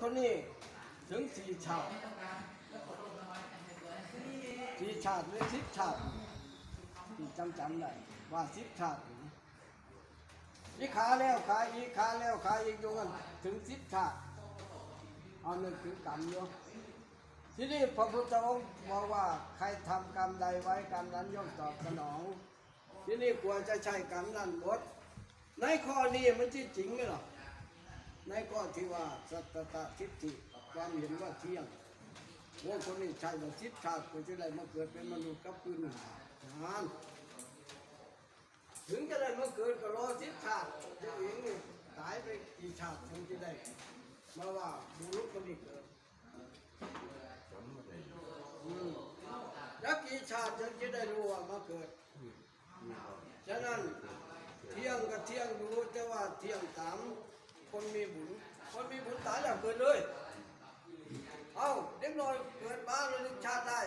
คนนี้ถึงสี่ชาติสี่ชาติหรือสิบชาติที่จำจำได้ว่าสิบชาติอีขาแล้วขาอีกขาแล้วขาอีกอยู่กันถึงสิบชาติเอาหนึ่งถึงกรรมอยู่ที่นี้พระพุทธองค์บอกว่าใครทำกรรมใดไว้กรรมนั้นย่อมตอบสนอง ที่นี้กลัวจะใช้กรรมนั้นหมดในข้อนี้มันที่จริงไหมหรอ ในข้อที่ว่าสัตตะทิฏฐิความเห็นว่าเที่ยงว่าคนนี้ใช่ว่าทิศชาติก็จะได้มาเกิดเป็นมนุษย์กับคืนหนึ่งนานถึงจะได้มาเกิดก็รอทิศชาติเจะเองนี่ตายไปกี่ชาติถึงจะได้มาว่าบุรุษคนนี้เกิดอืมแล้วกี่ชาติถึงจะได้รู้ว่ามาเกิดฉะนั้นเที่ยงก็เที่ยงรู้แต่ว่าเที่ยงตาม คนมีบุญ คนมีบุญตายแล้วเกินเลย เอาเด็กน้อยเกิดมาแล้วนึกชาติได้